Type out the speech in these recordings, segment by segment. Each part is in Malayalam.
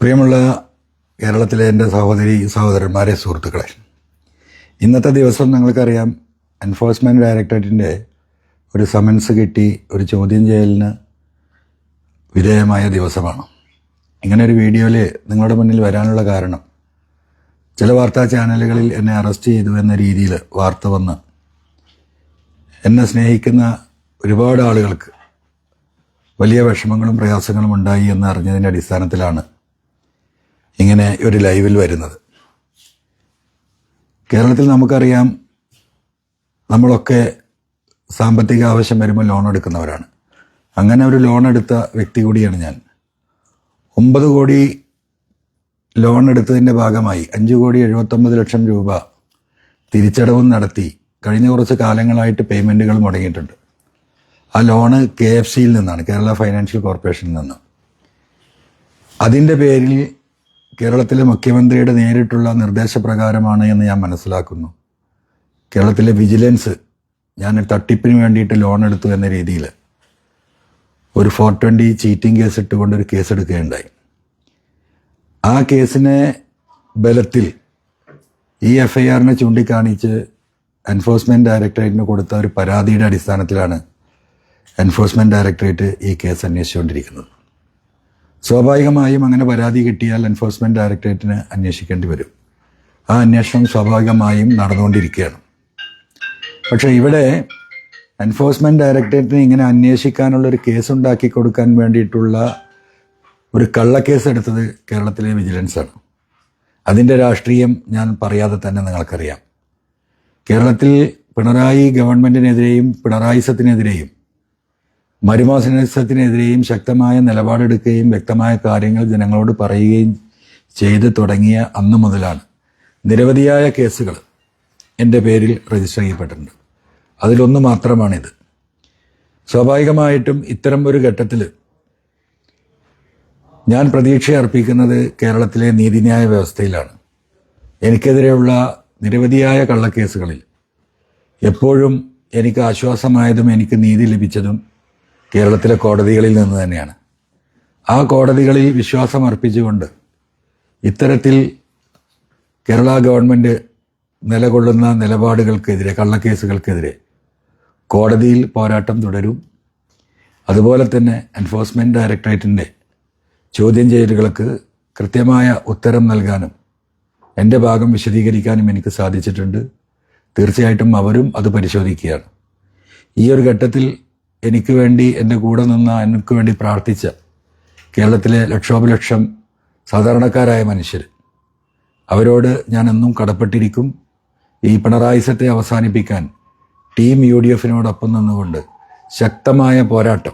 പ്രിയമുള്ള കേരളത്തിലെ എന്റെ സഹോദരി സഹോദരന്മാരെ സുഹൃത്തുക്കളെ ഇന്നത്തെ ദിവസം നിങ്ങൾക്കറിയാം എൻഫോഴ്സ്മെന്റ് ഡയറക്ടറേറ്റിന്റെ ഒരു സമൻസ് കിട്ടി ഒരു ചോദ്യം ചെയ്യലിന് വിധേയമായ ദിവസമാണ്. ഇങ്ങനെ ഒരു വീഡിയോയിൽ നിങ്ങളുടെ മുന്നിൽ വരാനുള്ള കാരണം ചില വാർത്താ ചാനലുകളിൽ എന്നെ അറസ്റ്റ് ചെയ്തു എന്ന രീതിയിൽ വാർത്ത വന്ന് എന്നെ സ്നേഹിക്കുന്ന ഒരുപാട് ആളുകൾക്ക് വലിയ വിഷമങ്ങളും പ്രയാസങ്ങളും ഉണ്ടായി എന്ന് അറിഞ്ഞതിന്റെ അടിസ്ഥാനത്തിലാണ് ഇങ്ങനെ ഒരു ലൈവിൽ വരുന്നത്. കേരളത്തിൽ നമുക്കറിയാം നമ്മളൊക്കെ സാമ്പത്തിക ആവശ്യം വരുമ്പോൾ ലോൺ എടുക്കുന്നവരാണ്. അങ്ങനെ ഒരു ലോൺ എടുത്ത വ്യക്തി കൂടിയാണ് ഞാൻ. ഒമ്പത് കോടി ലോൺ എടുത്തതിന്റെ ഭാഗമായി അഞ്ച് കോടി എഴുപത്തൊമ്പത് ലക്ഷം രൂപ തിരിച്ചടവും നടത്തി കഴിഞ്ഞ കുറച്ച് കാലങ്ങളായിട്ട് പേയ്മെന്റുകൾ മുടങ്ങിയിട്ടുണ്ട്. ആ ലോണ് കെ എഫ് സിയിൽ നിന്നാണ് കേരള ഫൈനാൻഷ്യൽ കോർപ്പറേഷനിൽ നിന്ന്. അതിന്റെ പേരിൽ കേരളത്തിലെ മുഖ്യമന്ത്രിയുടെ നേരിട്ടുള്ള നിർദ്ദേശപ്രകാരമാണ് എന്ന് ഞാൻ മനസ്സിലാക്കുന്നു. കേരളത്തിലെ വിജിലൻസ് ഞാൻ തട്ടിപ്പിന് വേണ്ടിയിട്ട് ലോൺ എടുത്തു എന്ന രീതിയിൽ ഒരു ഫോർ ട്വന്റി ചീറ്റിംഗ് കേസ് ഇട്ടുകൊണ്ട് ഒരു കേസ് എടുക്കുകയുണ്ടായി ആ കേസിനെ ബലത്തിൽ ഈ എഫ് ഐ ആറിനെ ചൂണ്ടിക്കാണിച്ച് എൻഫോഴ്സ്മെന്റ് ഡയറക്ടറേറ്റിന് കൊടുത്ത ഒരു പരാതിയുടെ അടിസ്ഥാനത്തിലാണ് എൻഫോഴ്സ്മെന്റ് ഡയറക്ടറേറ്റ് ഈ കേസ് അന്വേഷിച്ചുകൊണ്ടിരിക്കുന്നത്. സ്വാഭാവികമായും അങ്ങനെ പരാതി കിട്ടിയാൽ എൻഫോഴ്സ്മെന്റ് ഡയറക്ടറേറ്റിന് അന്വേഷിക്കേണ്ടി വരും. ആ അന്വേഷണം സ്വാഭാവികമായും നടന്നുകൊണ്ടിരിക്കുകയാണ്. പക്ഷേ ഇവിടെ എൻഫോഴ്സ്മെന്റ് ഡയറക്ടറേറ്റിന് ഇങ്ങനെ അന്വേഷിക്കാനുള്ള ഒരു കേസ് ഉണ്ടാക്കി കൊടുക്കാൻ വേണ്ടിയിട്ടുള്ള ഒരു കള്ളക്കേസ് എടുത്തത് കേരളത്തിലെ വിജിലൻസാണ് അതിന്റെ രാഷ്ട്രീയം ഞാൻ പറയാതെ തന്നെ നിങ്ങൾക്കറിയാം. കേരളത്തിൽ പിണറായി ഗവൺമെന്റിനെതിരെയും പിണറായിസത്തിനെതിരെയും മരുമാസനത്തിനെതിരെയും ശക്തമായ നിലപാടെടുക്കുകയും വ്യക്തമായ കാര്യങ്ങൾ ജനങ്ങളോട് പറയുകയും ചെയ്ത് തുടങ്ങിയ അന്ന് മുതലാണ് നിരവധിയായ കേസുകൾ എന്റെ പേരിൽ രജിസ്റ്റർ ചെയ്യപ്പെട്ടിട്ടുണ്ട്. അതിലൊന്ന് മാത്രമാണിത്. സ്വാഭാവികമായിട്ടും ഇത്തരം ഒരു ഘട്ടത്തിൽ ഞാൻ പ്രതീക്ഷ അർപ്പിക്കുന്നത് കേരളത്തിലെ നീതിന്യായ വ്യവസ്ഥയിലാണ്. എനിക്കെതിരെയുള്ള നിരവധിയായ കള്ളക്കേസുകളിൽ എപ്പോഴും എനിക്ക് ആശ്വാസമായതും എനിക്ക് നീതി ലഭിച്ചതും കേരളത്തിലെ കോടതികളിൽ നിന്ന് തന്നെയാണ്. ആ കോടതികളിൽ വിശ്വാസം അർപ്പിച്ചുകൊണ്ട് ഇത്തരത്തിൽ കേരള ഗവൺമെന്റ് നിലകൊള്ളുന്ന നിലപാടുകൾക്കെതിരെ കള്ളക്കേസുകൾക്കെതിരെ കോടതിയിൽ പോരാട്ടം തുടരും. അതുപോലെ തന്നെ എൻഫോഴ്സ്മെന്റ് ഡയറക്ടറേറ്റിന്റെ ചോദ്യം ചെയ്യലുകൾക്ക് കൃത്യമായ ഉത്തരം നൽകാനും എന്റെ ഭാഗം വിശദീകരിക്കാനും എനിക്ക് സാധിച്ചിട്ടുണ്ട്. തീർച്ചയായിട്ടും അവരും അത് പരിശോധിക്കുകയാണ്. ഈ ഒരു ഘട്ടത്തിൽ എനിക്ക് വേണ്ടി എന്റെ കൂടെ നിന്ന എനിക്ക് വേണ്ടി പ്രാർത്ഥിച്ച കേരളത്തിലെ ലക്ഷോപലക്ഷം സാധാരണക്കാരായ മനുഷ്യർ. അവരോട് ഞാൻ എന്നും കടപ്പെട്ടിരിക്കും. ഈ പിണറായിസത്തെ അവസാനിപ്പിക്കാൻ ടീം യു ഡി എഫിനോടൊപ്പം നിന്നുകൊണ്ട് ശക്തമായ പോരാട്ടം.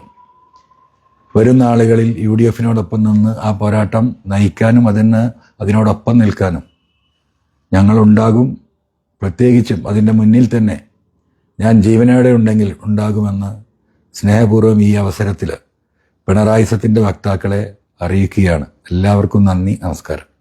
വരും നാളുകളിൽ യു ഡി എഫിനോടൊപ്പം നിന്ന് ആ പോരാട്ടം നയിക്കാനും അതിന് അതിനോടൊപ്പം നിൽക്കാനും ഞങ്ങളുണ്ടാകും പ്രത്യേകിച്ചും അതിന്റെ മുന്നിൽ തന്നെ ഞാൻ ജീവനോടെ ഉണ്ടെങ്കിൽ ഉണ്ടാകുമെന്ന് സ്നേഹപൂർവം ഈ അവസരത്തിൽ പിണറായിസത്തിന്റെ വക്താക്കളെ അറിയിക്കുകയാണ്. എല്ലാവർക്കും നന്ദി നമസ്കാരം.